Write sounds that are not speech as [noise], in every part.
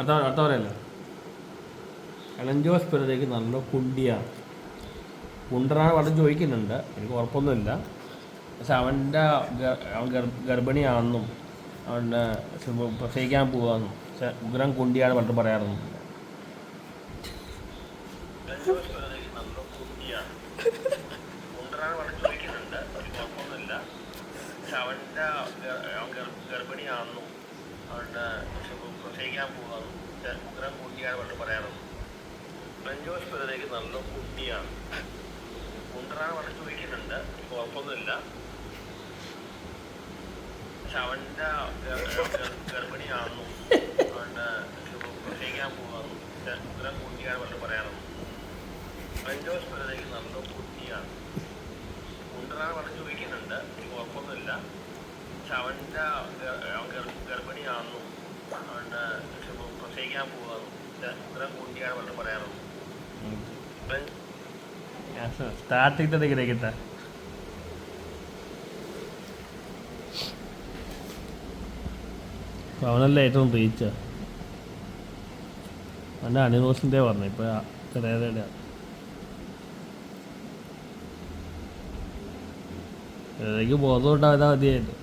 അടുത്ത അടുത്ത പറയല്ലോ? എളഞ്ചോസ് പിറതേക്ക് നല്ല കുണ്ടിയാണ് കുണ്ടറാണ് വളരെ ചോദിക്കുന്നുണ്ട്. എനിക്ക് ഉറപ്പൊന്നുമില്ല. പക്ഷെ അവന്റെ ഗർഭിണിയാണെന്നും അവന്റെ പ്രസവിക്കാൻ പക്ഷെ ഉഗ്രം കുണ്ടിയാണ് പണ്ട് പറയാറുണ്ട് അവന്റെ അവൻ ഗർഭിണിയാണെന്നും അവന്റെ പ്രസവിക്കാൻ പോവാന്നും ഉഗ്രം കുണ്ടിയാണ് പണ്ട് പറയാറുണ്ട് ബെഞ്ചോസ് പിറതേക്ക് നല്ല കുട്ടിയാണ്. കുണ്ടറാണ് വളരെ ചോദിക്കുന്നുണ്ട്. കുഴപ്പമൊന്നുമില്ല. പക്ഷെ അവന്റെ ഗർഭിണിയാണെന്നും അവന്റെ പ്രസവിക്കാൻ പോവാന്നും ഇത്തരം കുട്ടിയാണ് പണ്ട് പറയാറുണ്ട് ബെഞ്ചോസ് പിറതേക്ക് നല്ല കുട്ടിയാണ്. കുണ്ടറാണ് വളരെ ചോദിക്കുന്നുണ്ട്. കുഴപ്പമൊന്നുമില്ല. പക്ഷെ അവന്റെ ഗർഭിണിയാണെന്നും അവന്റെ പ്രസവിക്കാൻ പോവാന്നും ഇത്തരം കുട്ടിയാണ് പണ്ട് പറയാറുണ്ട് തന്നെ കിടക്കട്ടെ അവനല്ലേ ഏറ്റവും റീച്ച് അവന്റെ അനിമോസിന്റെ പറഞ്ഞു ഇപ്പൊ ചെറിയ എനിക്ക് ബോധം ഉണ്ടാവില്ല മതിയായിരുന്നു.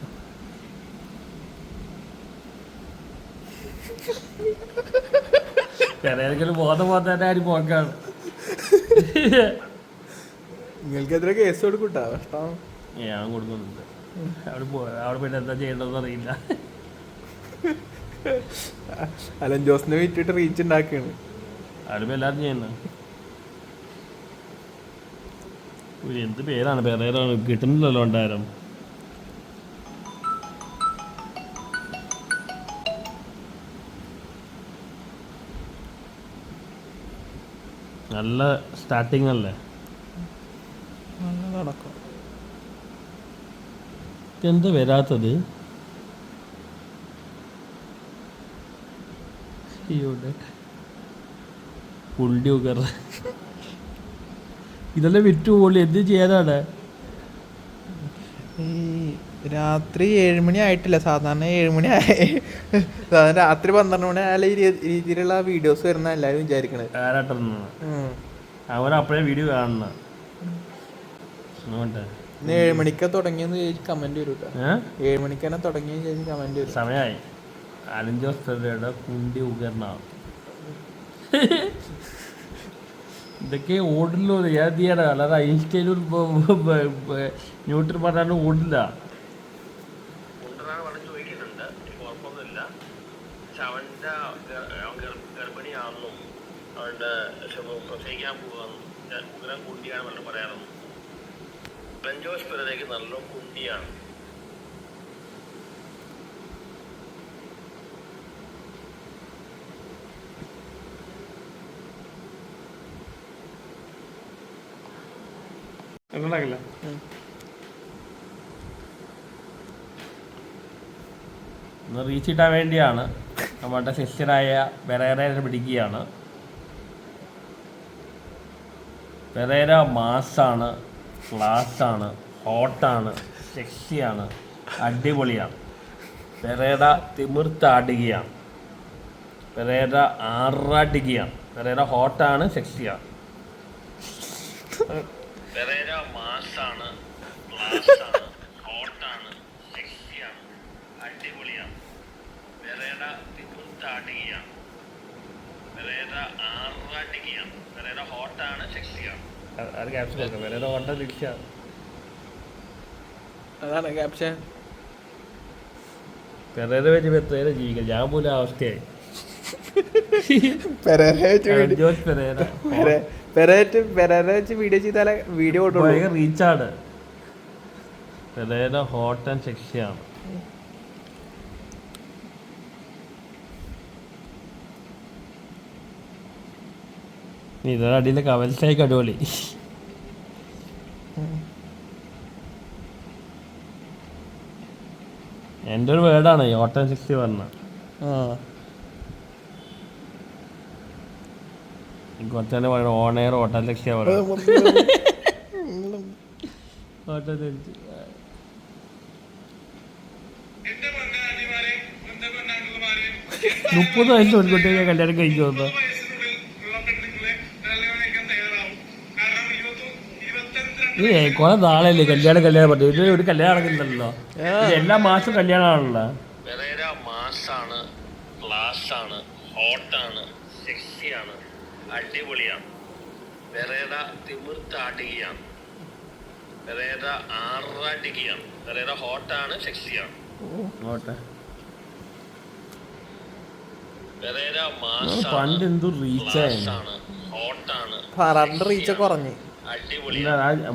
ചെറിയ ബോധം പോകാൻ ആരും പോക്കാണ് നിങ്ങൾക്കെതിരെ കേസ് കൊടുക്കൂട്ടാ കഷ്ടം ഞാൻ കൊടുക്കുന്നുണ്ട്. അവിടെ അവിടെ പിന്നെ എന്താ ചെയ്യേണ്ടതെന്ന് അറിയില്ല. അലൻ ജോസിനെ വിറ്റിട്ട് റീച്ച് ഉണ്ടാക്കാണ്. അവിടെ എല്ലാവരും ചെയ്യുന്നത് എന്ത് പേരാണ്? പേരേതാണ് കിട്ടുന്നില്ലല്ലോ ഉണ്ടായിരം നല്ല സ്റ്റാർട്ടിംഗ് അല്ലേ? നടക്കും. എന്താ വരാത്തത്? പുള്ളി ഉകർ ഇതെല്ലാം വിറ്റു പോളി എന്ത് ചെയ്യാനാണ്? ഈ രാത്രി ഏഴ് മണി ആയിട്ടില്ല. സാധാരണ ഏഴ് മണി ആയി. സാധാരണ രാത്രി പന്ത്രണ്ട് മണി ആയാലും ഈ രീതിയിലുള്ള വീഡിയോസ് വരുന്ന എല്ലാവരും വിചാരിക്കണത്. അവൻ വീഡിയോ കാണുന്ന. അതുകൊണ്ട് ഇന്ന് ഏഴ് മണിക്കാ തുടങ്ങിയെന്ന് ചോദിച്ച് കമന്റ് വരും ഏഴ് മണിക്ക് തന്നെ തുടങ്ങിയെന്ന് ചോദിച്ച് കമന്റ് വരും. സമയമായി അലഞ്ചോസ്തയുടെ കുണ്ടി ഉകർന്നാണ് [laughs] ഇതൊക്കെ ഓടില്ലോ ഞാൻ ചെയ്യണ അല്ലാതെ ഐൻസ്റ്റൈനും ന്യൂട്രൽ പറഞ്ഞാലും ഓടില്ല പ്രസവിക്കാൻ കുണ്ടിയാണ് പണ്ട് പറയാറുണ്ട് ബെഞ്ചോസ് കുണ്ടിയാണ്. ഉണ്ടാക്കില്ല റീച്ച് കിട്ടാൻ വേണ്ടിയാണ് നമ്മുടെ ശിഷ്യനായ പെരേരനെ പിടിക്കുകയാണ്. പെരേര മാസാണ് ക്ലാസ്സാണ് ഹോട്ടാണ് സെക്സിയാണ് അടിപൊളിയാണ്. പെരേര തിമിർത്താടുകയാണ്. പെരേര ആറാടുകയാണ് പെരേര ഹോട്ടാണ് സെക്സിയാണ് പെരേര മാസാണ് ക്ലാസ്സാണ് ഹോട്ടാണ് സെക്സിയാണ് അടിപൊളിയാണ് പെരേര തിമിർത്താടുകയാണ് പെരേര ആറാടുകയാണ് പെരേര ഹോട്ടാണ് സെക്സിയാണ് അത് ക്യാപ്ഷൻ കൊടുക്കാം അതാണ് ക്യാപ്ഷൻ പെരേര വെച്ച് എത്രയേറെ ജീവിക്കാം ഞാൻ പോലും അവസ്ഥയായി വീഡിയോ വീഡിയോ ചെയ്താലേ റീച്ചാണ് ഹോട്ട് ആൻഡ് സെക്സിയാണ് ഇതൊരു അടിയിലെ കവൽസായിക്ക് അടിപൊളി. എന്റെ ഒരു വേർഡാണ് ഈ ഹോട്ട് ആൻഡ് പറഞ്ഞ. ഓൺ എയർ പറയുന്നത് മുപ്പത് വയസ്സ് ഒരു കുട്ടിയെ കല്യാണം കഴിച്ചു വന്നു ഇത് കുറെ നാളല്ലേ കല്യാണം കല്യാണം പറഞ്ഞു ഇത് ഒരു കല്യാണം നടക്കുന്നില്ലല്ലോ എല്ലാ മാസം കല്യാണമാണല്ലോ. മാസാണ് ക്ലാസ്സാണ് ഹോട്ടാണ് സെക്സിയാണ് അടിപൊളിയാണ്. പെരേര തിമിർത്താടുകയാണ് പെരേര ആറാടുകയാണ് പെരേര ഹോട്ടാണ് സെക്സിയാണ്. നോട്ടെ പെരേര പണ്ട് എന്തോ ക്ലാസ്സാണ് ഹോട്ടാണ് പണ്ട് റീച്ച് കുറഞ്ഞ്.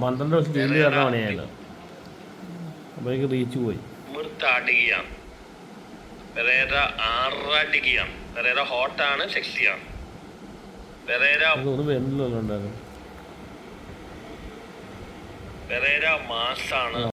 പന്ത്രണ്ട് ദിവസം ജയിലിൽ കയറുന്ന പണിയായിരുന്നു. അപ്പോഴേക്ക് റീച്ച് പോയി. പെരേര പെരേര ഹോട്ടാണ് സെക്സിയാണ്. പെരേര അതൊന്നും വരുന്നില്ലല്ലോ ഉണ്ടായിരുന്നു പെരേര മാസാണ്?